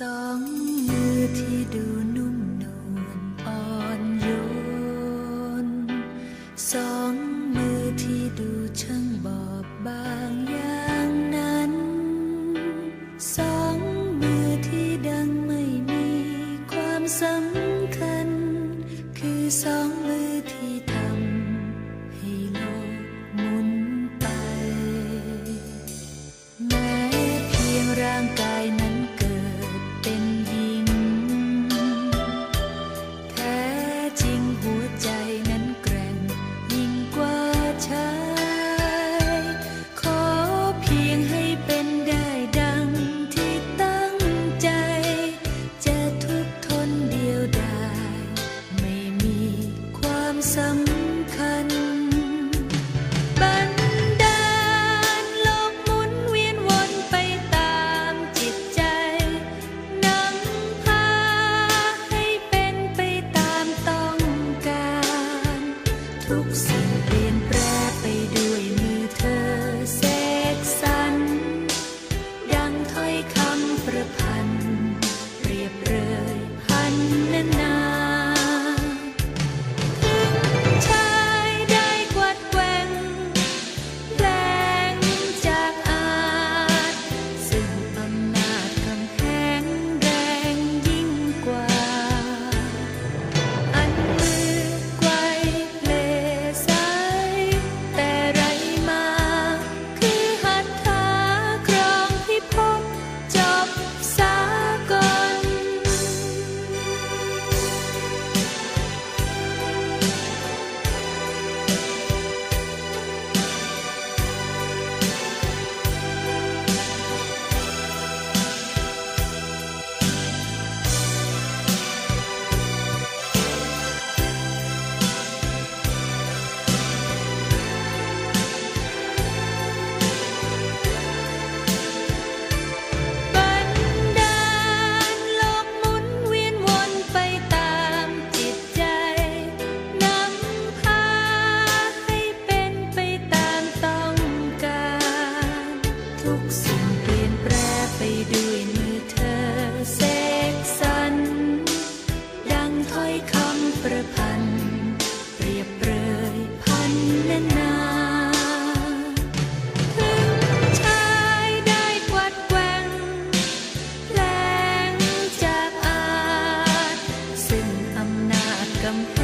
สองมือที่ดูนุ่มนวลอ่อนโยน สองมือที่ดูช่างบอบบางอย่างนั้น สองมือที่ดังไม่มีความสำคัญ คือสองมือที่ท เปลี่ยนแปรไปด้วยมือเธอเสกสรรดังถอยคำประพันเรียบเรยพันนานาถึงชายได้กวัดแกว่งแรงจากอาจซึ่อำนาจกำ